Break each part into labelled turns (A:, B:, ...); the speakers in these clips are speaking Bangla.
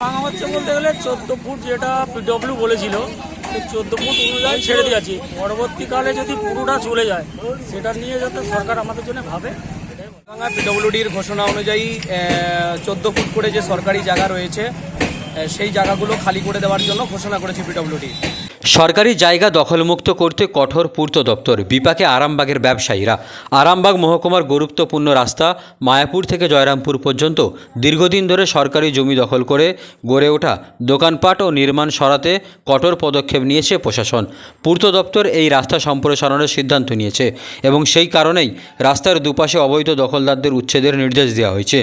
A: ভাঙা হচ্ছে বলতে গেলে চোদ্দ ফুট যেটা পিডব্লিউ বলেছিল চোদ্দ ফুট অনুযায়ী ছেড়ে দিয়েছি পরবর্তীকালে যদি পুরোটা চলে যায়, সেটা নিয়ে যাতে সরকার আমাদের জন্য ভাবে
B: ভাঙা পিডব্লিউডির ঘোষণা অনুযায়ী চোদ্দ ফুট করে যে সরকারি জায়গা রয়েছে সেই জায়গাগুলো খালি করে দেওয়ার জন্য ঘোষণা করেছে পিডব্লিউডি
C: সরকারি জায়গা দখলমুক্ত করতে কঠোর পূর্ত দপ্তর, বিপাকে আরামবাগের ব্যবসায়ীরা। আরামবাগ মহকুমার গুরুত্বপূর্ণ রাস্তা মায়াপুর থেকে জয়রামপুর পর্যন্ত দীর্ঘদিন ধরে সরকারি জমি দখল করে গড়ে ওঠা দোকানপাট ও নির্মাণ সরাতে কঠোর পদক্ষেপ নিয়েছে প্রশাসন। পূর্ত দপ্তর এই রাস্তা সম্প্রসারণের সিদ্ধান্ত নিয়েছে এবং সেই কারণেই রাস্তার দুপাশে অবৈধ দখলদারদের উচ্ছেদের নির্দেশ দেওয়া হয়েছে।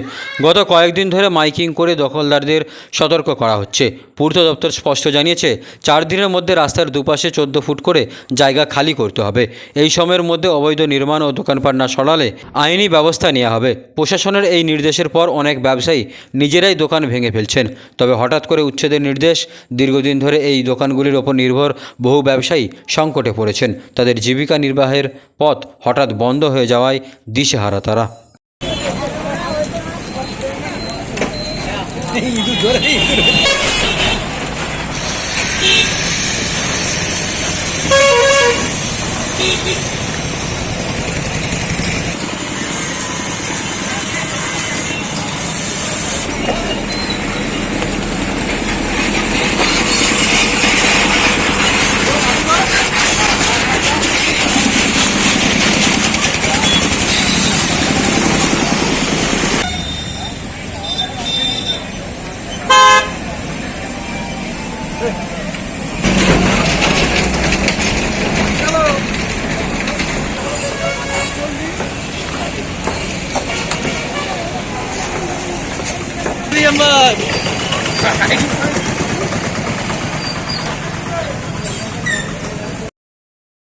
C: গত কয়েকদিন ধরে মাইকিং করে দখলদারদের সতর্ক করা হচ্ছে। পূর্ত দপ্তর স্পষ্ট জানিয়েছে, চার দিনের মধ্যে রাস্তার দুপাশে চোদ্দ ফুট করে জায়গা খালি করতে হবে। এই সময়ের মধ্যে অবৈধ নির্মাণ ও দোকানপাট না সরালে আইনি ব্যবস্থা নেওয়া হবে। প্রশাসনের এই নির্দেশের পর অনেক ব্যবসায়ী নিজেরাই দোকান ভেঙে ফেলছেন। তবে হঠাৎ করে উচ্ছেদের নির্দেশ, দীর্ঘদিন ধরে এই দোকানগুলির ওপর নির্ভর বহু ব্যবসায়ী সংকটে পড়েছেন। তাদের জীবিকা নির্বাহের পথ হঠাৎ বন্ধ হয়ে যাওয়ায় দিশেহারা তারা। ¡Gracias!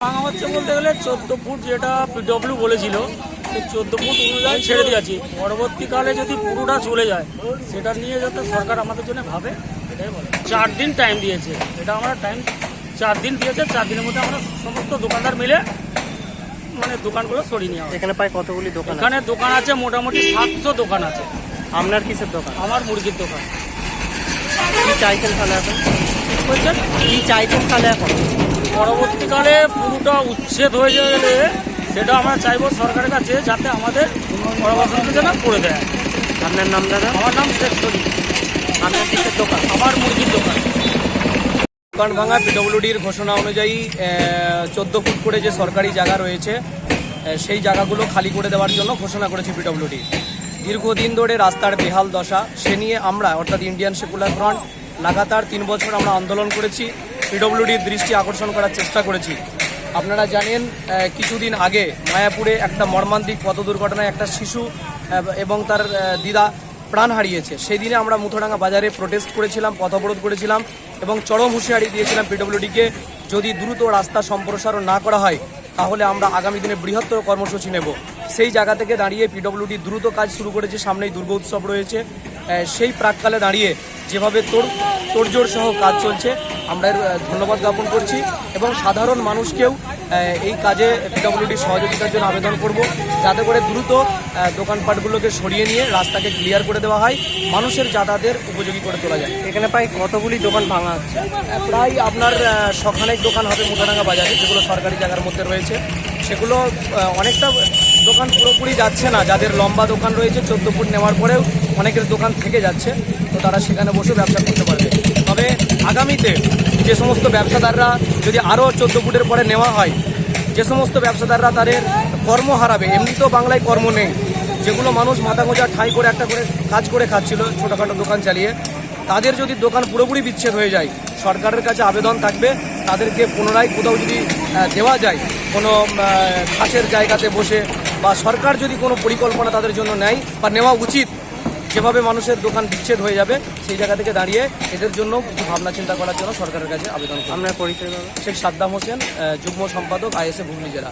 A: ভাঙা হচ্ছে বলতে গেলে চোদ্দ ফুট যেটা পিডব্লিউ বলেছিল চোদ্দ ফুট অনুযায়ী ছেড়ে দিয়েছি পরবর্তীকালে যদি পুরোটা চলে যায় সেটা নিয়ে যাতে সরকার আমাদের জন্য ভাবে এটাই বলে। চার দিন টাইম দিয়েছে। এটা আমরা টাইম চার দিন দিয়েছে চার দিনের মধ্যে আমরা সমস্ত দোকানদার মিলে মানে দোকানগুলো সরিয়ে নেওয়া।
D: এখানে প্রায় কতগুলি দোকান
A: এখানে দোকান আছে মোটামুটি সাতশো দোকান আছে।
D: আপনার কিসের দোকান?
A: আমার মুরগির দোকান।
D: কি চাইছেন তাহলে এখন?
A: বলছেন?
D: কি চাইছেন তাহলে এখন?
A: পরবর্তীকালে পুরোটা উচ্ছেদ হয়ে গেলে সেটা আমরা চাইব সরকারের কাছে যাতে আমাদের যেন করে দেয়।
D: আপনার নাম দাদা?
A: আমার নাম শেখ শরীফ
D: আপনার কিসের দোকান?
A: আমার মুরগির দোকান।
B: দোকান ভাঙা পিডব্লিউডির ঘোষণা অনুযায়ী চোদ্দ ফুট করে যে সরকারি জায়গা রয়েছে সেই জায়গাগুলো খালি করে দেওয়ার জন্য ঘোষণা করেছে পিডব্লিউডি দীর্ঘদিন ধরে রাস্তার বেহাল দশা, সে নিয়ে আমরা, অর্থাৎ ইন্ডিয়ান সেকুলার ফ্রন্ট লাগাতার তিন বছর আমরা আন্দোলন করেছি পিডব্লিউডির দৃষ্টি আকর্ষণ করার চেষ্টা করেছি। আপনারা জানেন কিছুদিন আগে মায়াপুরে একটা মর্মান্তিক পথ দুর্ঘটনায় একটা শিশু এবং তার দিদা প্রাণ হারিয়েছে। সেই দিনে আমরা মুথোডাঙ্গা বাজারে প্রোটেস্ট করেছিলাম, পথ অবরোধ করেছিলাম, এবং চরম হুঁশিয়ারি দিয়েছিলাম পিডব্লিউডিকে যদি দ্রুত রাস্তা সম্প্রসারণ না করা হয়, তাহলে আমরা আগামী দিনে বৃহত্তর কর্মসূচি নেব। সেই জায়গা থেকে দাঁড়িয়ে পিডব্লিউডি দ্রুত কাজ শুরু করেছে সামনেই দুর্গা উৎসব রয়েছে। সেই প্রাককালে দাঁড়িয়ে যেভাবে তোর তোড়জোড় সহ কাজ চলছে আমরা এর, ধন্যবাদ জ্ঞাপন করছি এবং সাধারণ মানুষকেও এই কাজে পিডব্লিউডির সহযোগিতার জন্য আবেদন করব। যাতে করে দ্রুত দোকানপাটগুলোকে সরিয়ে নিয়ে রাস্তাকে ক্লিয়ার করে দেওয়া হয় মানুষের যাতায়াতের উপযোগী করে তোলা যায়।
D: এখানে প্রায় কতগুলি দোকান ভাঙা আছে?
B: আহ, প্রায় আপনার আহ, শখানেক দোকান হবে মুখাডাঙ্গা বাজারে যেগুলো সরকারি জায়গার মধ্যে রয়েছে। সেগুলো অনেকটা দোকান পুরোপুরি যাচ্ছে না। যাদের লম্বা দোকান রয়েছে, চোদ্দ ফুট নেওয়ার পরেও অনেকের দোকান থেকে যাচ্ছে, তো তারা সেখানে বসে ব্যবসা করতে পারবে। তবে আগামীতে যে সমস্ত ব্যবসাদাররা যদি আরও চোদ্দ ফুটের পরে নেওয়া হয়, যে সমস্ত ব্যবসাদাররা তাদের কর্ম হারাবে, এমনিতেও বাংলায় কর্ম নেই। যেগুলো মানুষ মাথা গোঁজা, ঠাঁই করে একটা করে কাজ করে খাচ্ছিল, ছোটোখাটো দোকান চালিয়ে, তাদের যদি দোকান পুরোপুরি বিচ্ছেদ হয়ে যায়, সরকারের কাছে আবেদন থাকবে, তাদেরকে পুনরায় কোথাও যদি দেওয়া যায়, কোনো ঘাসের জায়গাতে বসে বা সরকার যদি কোনো পরিকল্পনা তাদের জন্য নেয় বা নেওয়া উচিত যেভাবে মানুষের দোকান বিচ্ছেদ হয়ে যাবে সেই জায়গা থেকে দাঁড়িয়ে এদের জন্য কিছু ভাবনা চিন্তা করার জন্য সরকারের কাছে আবেদন
D: আপনার পরিচয়
B: শেখ সাদ্দাম হোসেন যুগ্ম সম্পাদক আইএসএ হুগলি জেলা।